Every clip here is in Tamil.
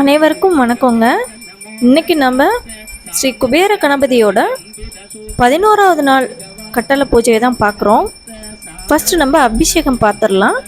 அனைவருக்கும் வணக்கங்க. இன்னைக்கு நம்ம ஸ்ரீ குபேர கணபதியோட பதினோராவது நாள் கட்டளை பூஜையை தான் பார்க்குறோம். ஃபஸ்ட்டு நம்ம அபிஷேகம் பார்த்துடலாம்.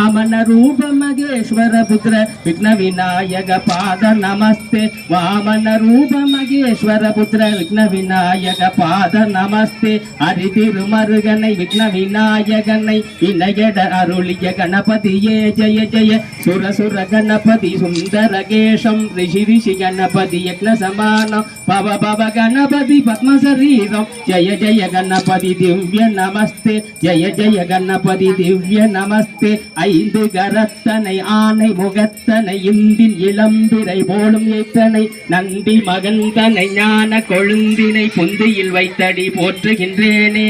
వామన రూప మగేశ్వర పుత్ర విఘ్న వినాయక పాద నమస్తే వామన రూప మగేశ్వర పుత్ర విఘ్న వినాయక பாத நமஸ்தே அரிதிருமருகனை விக்ன விநாயகனை வினயட அருளிய கணபதியே ஜெய ஜெய சுர சுர கணபதி சுந்தர கேஷம் ரிஷி ரிஷி கணபதி யக்ன சமானம் பவ பவ கணபதி பத்மசரீரம் ஜெய ஜெய கணபதி திவ்ய நமஸ்தே ஜெய ஜெய கணபதி திவ்ய நமஸ்தே ஐந்து கரத்தனை ஆனை முகத்தனை இந்தின் இளம்பிரை போலும் ஏத்தனை நந்தி மகந்தனை ஞான கொழுந்தினை புந்தியில் வைத்தடி போற்றுகின்றேனே.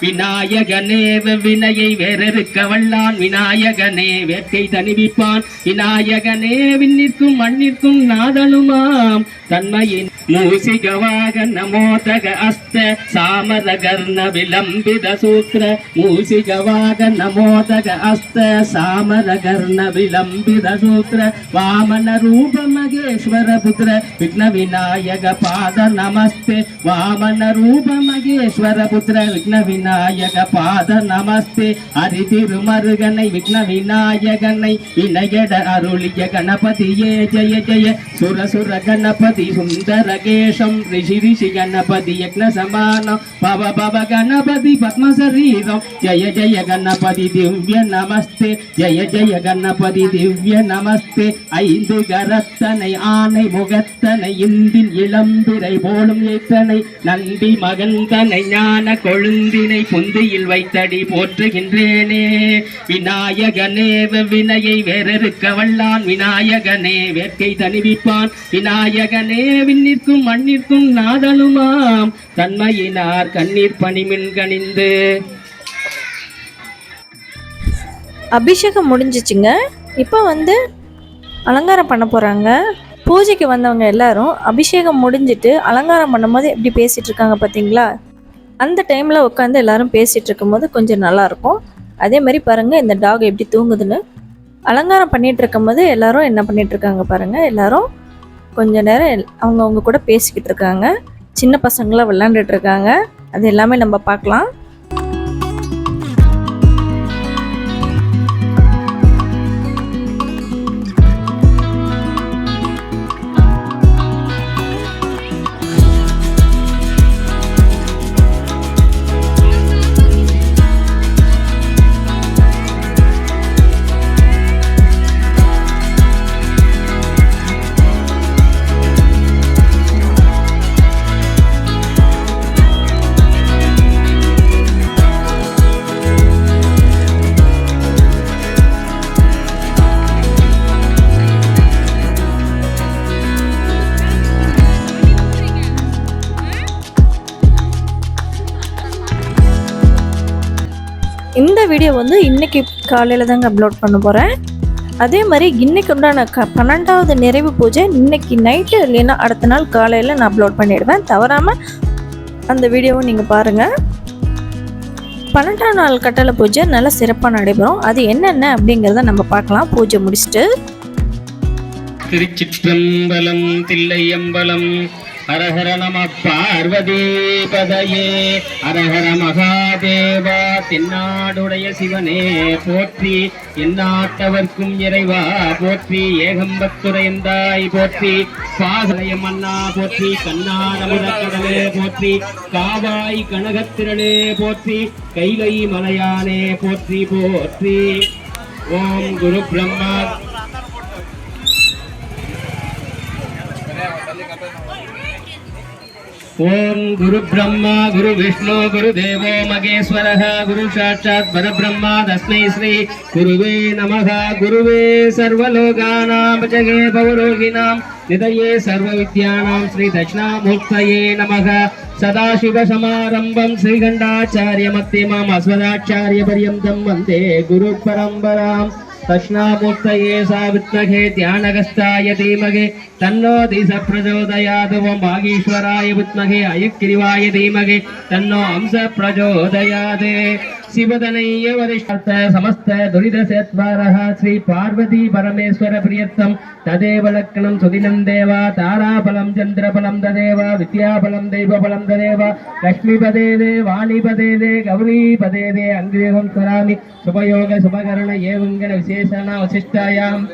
விநாயகனே வினையை வேறறுக்க வல்லான் விநாயகனே வேட்கை தணிவிப்பான். விநாயகனே விண்ணிற்கும் மண்ணிற்கும் நாதனுமாம். தன்மையின் மூசிகவாக நமோதக அஸ்த சாமர கர்ண விளம்பித சூத்திர. மூசிகவாக நமோதக அஸ்த சாமர கர்ண விளம்பித சூத்திர வாமன ரூப மகேஸ்வர புத்திர விக்ன விநாயக பாத நமஸ்தே வாமன ரூப மகேஸ்வர புத்திர விக்ன விநாயக பாத நமஸ்தே அரிதிருமருகனை விக்ன விநாயகனை வினயட அருளிய கணபதியே ஜெய ஜெய சுர சுர கணபதி சுந்தரகேஷம் ரிஷி ரிஷி கணபதி யக்ன சமானம் பவ பவ கணபதி பத்மசரீரம் ஜெய ஜெய கணபதி திவ்ய நமஸ்தே ஜெய ஜெய கணபதி திவ்ய நமஸ்தே. ஐந்து கரத்தனை ஆனை முகத்தனை இந்தின் இளம்பிரை போலும் ஏத்தனை நந்தி மகந்தனை ஞான கொழுந்தினை புந்தியில் வைத்தடி போற்றுகின்றேனே. விநாயகனே வினையை வேறறுக்க வல்லான். விநாயகனே வேட்கை தணிவிப்பான். விநாயகனே விண்ணிற்கும் மண்ணிற்கும் நாதனுமாம். தன்மையினார் கண்ணீர் பணிமின் கணிந்து அபிஷேகம் முடிஞ்சிச்சுங்க. இப்போ வந்து அலங்காரம் பண்ண போகிறாங்க பூஜைக்கு வந்தவங்க எல்லாரும் அபிஷேகம் முடிஞ்சிட்டு அலங்காரம் பண்ணும்போது எப்படி பேசிகிட்டு இருக்காங்க பார்த்தீங்களா அந்த டைமில் உட்காந்து எல்லாரும் பேசிகிட்டு இருக்கும்போது கொஞ்சம் நல்லாயிருக்கும் அதே மாதிரி பாருங்கள் இந்த டாக் எப்படி தூங்குதுன்னு. அலங்காரம் பண்ணிகிட்டு இருக்கும்போது எல்லாரும் என்ன பண்ணிகிட்ருக்காங்க இருக்காங்க பாருங்கள் எல்லாரும் கொஞ்ச நேரம் எல்- கூட பேசிக்கிட்டு இருக்காங்க. சின்ன பசங்களாம் விளாண்டுட்டு இருக்காங்க. அது எல்லாமே நம்ம பார்க்கலாம். வீடியோ வந்து இன்னைக்கு காலையில் தாங்க அப்லோட் பண்ண போகிறேன் அதே மாதிரி இன்னைக்கு உண்டான க பன்னெண்டாவது நிறைவு பூஜை இன்றைக்கி நைட்டு இல்லைன்னா அடுத்த நாள் காலையில் நான் அப்லோட் பண்ணிடுவேன். தவறாமல் அந்த வீடியோவை நீங்கள் பாருங்கள் பன்னெண்டாம் நாள் கட்டளை பூஜை நல்லா சிறப்பாக நடைபெறும். அது என்னென்ன அப்படிங்கிறத நம்ம பார்க்கலாம். பூஜை முடிச்சுட்டு. திருச்சிற்றம்பலம் தில்லையம்பலம் ஹரஹர நம பார்வதீபதையே. ஹரஹர மகாதேவா தென்னாடுடைய சிவனே போற்றி. எந்நாட்டவர்க்கும் இறைவா போற்றி. ஏகம்பத்துரையந்தாய் போற்றி. பாசலயம் அண்ணா போற்றி. கண்ணாடமுடக்கடலே போற்றி. காவாய் கனகத்திரளே போற்றி. கைலை மலையானே போற்றி போற்றி. ஓம் குரு பிரம்மா. ఓం గురు బ్రహ్మ గురు విష్ణు గురుదేవో మగేశ్వర గురు సాక్షాత్ పరబ్రహ్మ తస్మై శ్రీ గురువే నమ. గురువే సర్వలోకానామజగే పౌరోహిణాం నితయే సర్వవిద్యానాం శ్రీ దక్షిణామూర్తయే నమ. సదాశివసమారంభం శ్రీగండాచార్యమక్తిమాం అస్వదాచార్యపర్యంతం వందే గురు పరంపరాం. வந்தே சாவித்மகே தியானகஸ்தாய தீமகே தன்னோ தீச பிரச்சோதயாத் ஓம் பாகீஸ்வராய வித்மகே அயுக்கிரிவாய தீமகே தன்னோ அம்ச பிரச்சோதயாத் ಶಿವದನಯ್ಯ ವರಿಷ್ಠ ಸಮಸ್ತ ದುರಿತ ಸೇತ್ವಾರಃ ಶ್ರೀ ಪಾರ್ವತಿ ಪರಮೇಶ್ವರ ಪ್ರಿಯರ್ಥಂ ತದೇವ ಲಕ್ಷಣಂ ಸುದಿನಂ ದೇವ ತಾರಾಫಲಂ ಚಂದ್ರಫಲಂ ತದೇವ ವಿದ್ಯಾಫಲಂ ದೈವಫಲಂ ತದೇವ ಲಕ್ಷ್ಮೀಪದೇ ದೇ ವಾಣಿಪದೇ ದೇ ಗೌರಿ ಪದೇ ದೇ ಅಂಗ್ರೇಹಂ ಸ್ವರಾಮಿ ಶುಭಯೋಗ ಶುಭಕರಣ ಏವಂಗಣ ವಿಶೇಷಣ ವಶಿಷ್ಟಾಯಾಮ್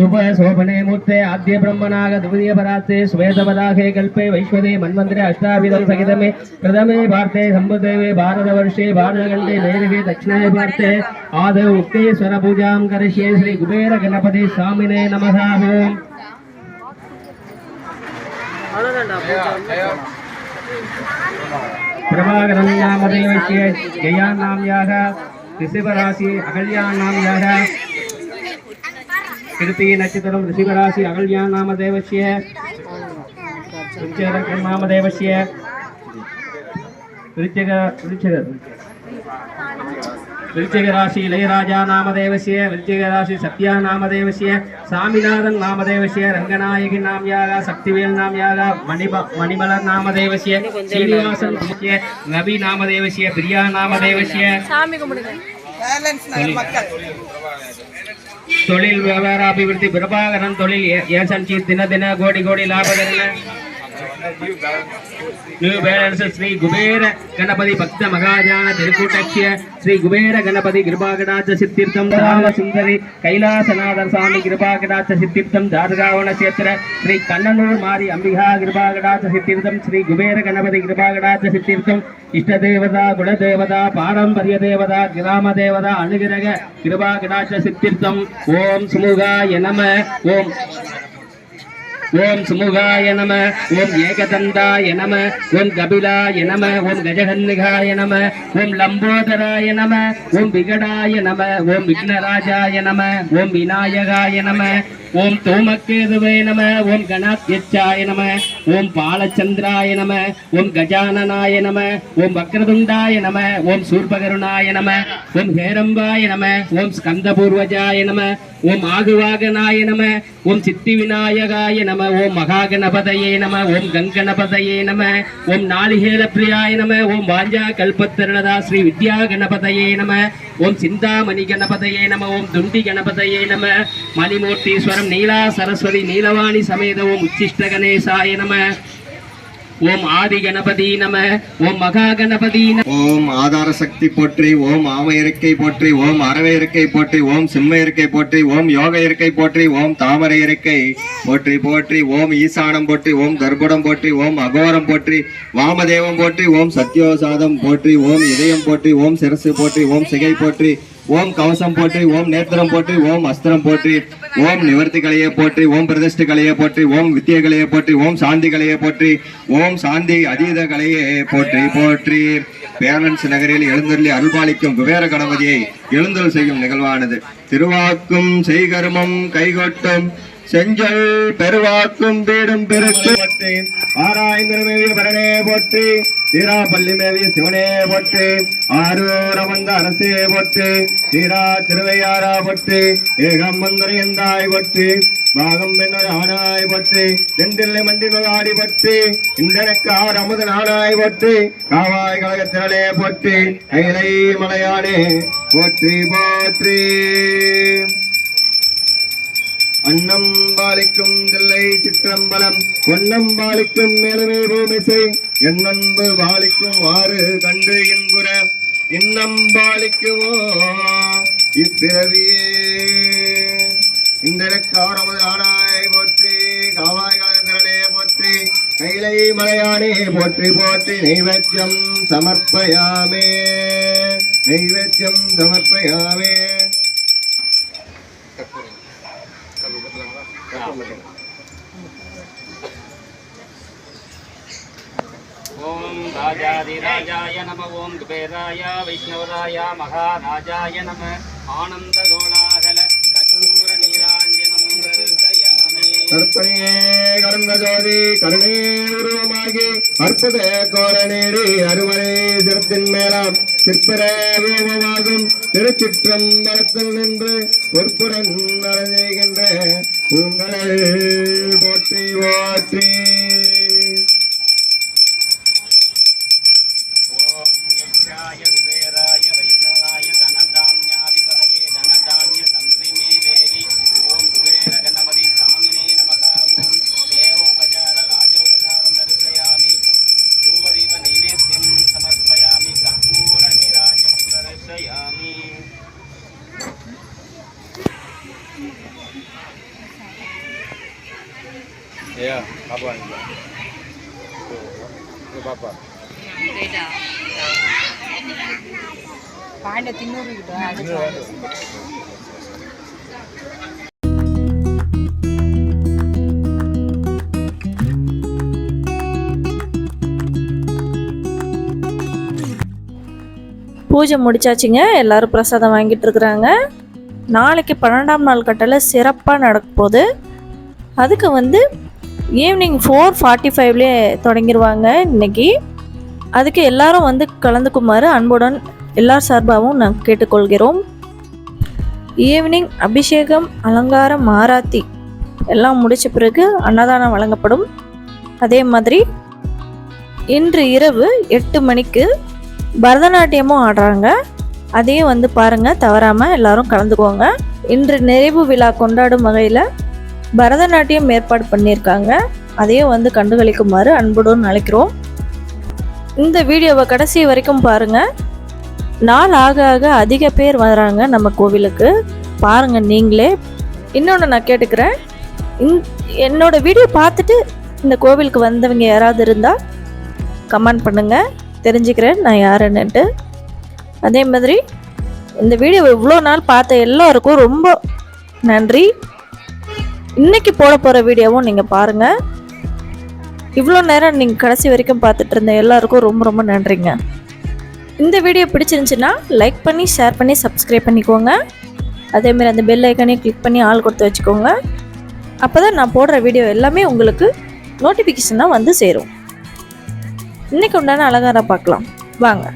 सुबह शोभने मूर्ते आद्य ब्रह्मणाग द्वितीय पदार्थे श्वेत पदाखे कल्पे वैश्वदे मन्वन्तरे अष्टाविधं सहितमे प्रथमे भारते सम्बुद्धे भारतवर्षे भारतखण्डे नैरवे दक्षिणे भारते आदौ उक्तेश्वरपूजां करिष्ये श्री कुबेर गणपति स्वामिने नमः। प्रभाकरं नामदेवस्य जयान्नाम्याः ऋषभराशि अकल्यान्नाम्याः கிருத்திய நட்சத்திரம் ரிஷிகராசி அகல்யா நாமதேவசிய நாமதேவசிய விருச்சக விருச்சக. விருச்சிகராசி இளையராஜா நாமதேவசிய விருச்சிகராசி சத்யா நாமதேவசிய சாமிநாதன் நாமதேவசிய ரங்கநாயகி நாம்யாக சக்திவேல் நாம்யாக மணிப மணிமலர் நாமதேவசிய சீனிவாசன் நபி நாமதேவசிய பிரியா நாமதேவசிய சாமி கும்பிடுங்க. தொழில் வியாபார அபிவிருத்தி பிரபாகரன் தொழில் ஏசன்சி தின தின கோடி கோடி லாபகரன நியூ பேலன்ஸ் ஸ்ரீ குபேர கணபதி பக்த மகாஜான திருக்கூட்டக்ஷிய ஸ்ரீ குபேர கணபதி கிருபாகடாச்ச சித்திர்த்தம் ராம சுந்தரி கைலாசநாதர் சுவாமி கிருபாகடாச்ச சித்திர்த்தம் ஜாதகாவன சேத்திர ஸ்ரீ கண்ணனூர் மாரி அம்பிகா கிருபாகடாச்ச சித்திர்த்தம் ஸ்ரீ குபேர கணபதி கிருபாகடாச்ச சித்திர்த்தம் இஷ்டதேவதா குலதேவதா பாரம்பரிய தேவதா கிராம தேவதா அனுகிரக கிருபாகடாச்ச சித்திர்த்தம் ஓம் சுமுகாய நம ஓம் சுமுகாய நம ஓம் ஏகதந்தாய நம ஓம் கபிலாய நம ஓம் கஜகன்னிகாய நம ஓம் லம்போதராய நம ஓம் விகடாய நம ஓம் விக்னராஜாய நம ஓம் விநாயகாய நம ஓம் தோமக்கேதுவே நம ஓம் கணாத்யச்சாய நம. ஓம் பாலச்சந்திராய நம ஓம் கஜானனாய நம ஓம் வக்ரதுண்டாய நம ஓம் சூர்பகருணாய நம ஓம் ஹேரம்பாய நம ஓம் ஸ்கந்தபூர்வஜாய நம ஓம் ஆகுவாகனாய நம ஓம் சித்தி விநாயகாய நம ஓம் மகாகணபதையே நம ஓம் கங்கணபதையே நம ஓம் நாளிகேல பிரியாய நம ஓம் வாஞ்சா கல்பத்தரணதா ஸ்ரீ வித்யா கணபதையே நம ஓம் சிந்தாமணி கணபதையே நம ஓம் துண்டி கணபதையே நம மணிமூர்த்தீஸ்வரம் நீலா சரஸ்வதி நீலவாணி சமேத ஓம் உச்சிஷ்ட கணேசாய நம ஓம் ஆதி கணபதி நம ஓம் மகா கணபதி ஓம் ஆதார சக்தி போற்றி ஓம் ஆம இருக்கை போற்றி ஓம் அரவை இருக்கை போற்றி ஓம் சிம்ம இருக்கை போற்றி ஓம் யோக இருக்கை போற்றி ஓம் தாமரை இருக்கை போற்றி போற்றி ஓம் ஈசானம் போற்றி ஓம் கர்ப்படம் போற்றி ஓம் அகோரம் போற்றி வாமதேவம் போற்றி ஓம் சத்யோசாதம் போற்றி ஓம் இதயம் போற்றி ஓம் சிரசு போற்றி ஓம் சிகை போற்றி ஓம் கவசம் போற்றி ஓம் நேத்திரம் போற்றி ஓம் அஸ்திரம் போற்றி ஓம் நிவர்த்தி கலையை போற்றி ஓம் பிரதிஷ்ட கலையை போற்றி ஓம் வித்திய கலையை போற்றி ஓம் சாந்தி கலையை போற்றி ஓம் சாந்தி அதீத கலையை போற்றி போற்றி. பேரன்ஸ் நகரில் எழுந்தருளி அருள்பாலிக்கும் குபேர கணபதியை எழுந்தருள் செய்யும் நிகழ்வானது. திருவாக்கும் செய்கருமம் கைகொட்டும் செஞ்சல் பெருவாக்கும் வீடும் பெருக்கு போற்றி ஆராய்ந்திரமேவிய பரணே போற்றி சீராப்பள்ளி மேவிய சிவனே போற்றி ஆரூர அரசே போற்றி சீரா திருவையாரா போற்றி ஏகம் வந்தரையந்தாய் போற்றி பாகம் பெண்ணர் ஆனாய் போற்றி செந்தில்லை மண்டி மகாடி போற்றி இந்தனுக்கு ஆர் அமுது நாடாய் போற்றி காவாய் கழகத்திரளே போற்றி கைலை மலையானே போற்றி போற்றி. அன்னம் பாலிக்கும் தில்லை சிற்றம்பலம் பொன்னம் பாலிக்கும் மேலமே பூமிசை என்னன்பு பாலிக்கும் ஆறு கண்டு இன்புற இன்னம் பாலிக்குமோ இப்பிறவியே இந்தனக்காரமது ஆனாய் போற்றி காவாய் கலத்திரனே போற்றி கைலை மலையானே போற்றி போற்றி நைவேத்தியம் சமர்ப்பயாமே. நைவேத்தியம் சமர்ப்பயாமே ஓம் ராஜாதிராஜாய நம ஓம் குபேராய வைஷ்ணவராய மகாராஜாய நம. ஆனந்த கோலாகல கசூர நீராஞ்சனம் தரிசயாமி. கற்பனையே கடந்த ஜோதி கருணே உருவமாகி அற்புத கோரநேரி அருமனை சிரத்தின் மேலாம் சிற்பர வியோகமாகும் திருச்சிற்றம்பலத்தில் நின்று பொற்புடன் நலஞ்செய்கின்ற உங்களை போற்றி ஓற்றி பூஜை முடிச்சாச்சுங்க. எல்லாரும் பிரசாதம் வாங்கிட்டு இருக்கிறாங்க. நாளைக்கு பன்னெண்டாம் நாள் கட்டளை சிறப்பாக நடக்க போகுது. அதுக்கு வந்து ஈவினிங் ஃபோர் ஃபார்ட்டி ஃபைவ்லேயே தொடங்கிடுவாங்க இன்னைக்கு. அதுக்கு எல்லாரும் வந்து கலந்துக்குமாறு அன்புடன் எல்லார் சார்பாகவும் நான் கேட்டுக்கொள்கிறோம். ஈவினிங் அபிஷேகம் அலங்காரம் ஆராத்தி எல்லாம் முடித்த பிறகு அன்னதானம் வழங்கப்படும். அதே மாதிரி இன்று இரவு எட்டு மணிக்கு பரதநாட்டியமும் ஆடுறாங்க. அதையும் வந்து பாருங்கள் தவறாமல் எல்லாரும் கலந்துக்கோங்க. இன்று நிறைவு விழா கொண்டாடும் வகையில் பரதநாட்டியம் ஏற்பாடு பண்ணியிருக்காங்க. அதையும் வந்து கண்டுகளிக்குமாறு அன்புடன் அழைக்கிறோம். இந்த வீடியோவை கடைசி வரைக்கும் பாருங்கள் நாள் ஆக ஆக அதிக பேர் வராங்க நம்ம கோவிலுக்கு. பாருங்கள் நீங்களே. இன்னொன்று நான் கேட்டுக்கிறேன். இந் என்னோடய வீடியோ பார்த்துட்டு இந்த கோவிலுக்கு வந்தவங்க யாராவது இருந்தால் கமெண்ட் பண்ணுங்கள் தெரிஞ்சுக்கிறேன் நான் யாருன்னுட்டு அதே மாதிரி இந்த வீடியோ இவ்வளோ நாள் பார்த்த எல்லாருக்கும் ரொம்ப நன்றி. இன்றைக்கி போட போகிற வீடியோவும் நீங்கள் பாருங்கள் இவ்வளோ நேரம் நீங்கள் கடைசி வரைக்கும் பார்த்துட்டு இருந்த எல்லாருக்கும் ரொம்ப ரொம்ப நன்றிங்க. இந்த வீடியோ பிடிச்சிருந்துச்சுன்னா லைக் பண்ணி ஷேர் பண்ணி சப்ஸ்கிரைப் பண்ணிக்கோங்க. அதேமாரி அந்த பெல் ஐக்கானையும் கிளிக் பண்ணி ஆள் கொடுத்து வச்சுக்கோங்க. அப்போ தான் நான் போடுற வீடியோ எல்லாமே உங்களுக்கு நோட்டிஃபிகேஷனாக வந்து சேரும். இன்னைக்கு உண்டான அலங்காரம் பார்க்கலாம். வாங்க.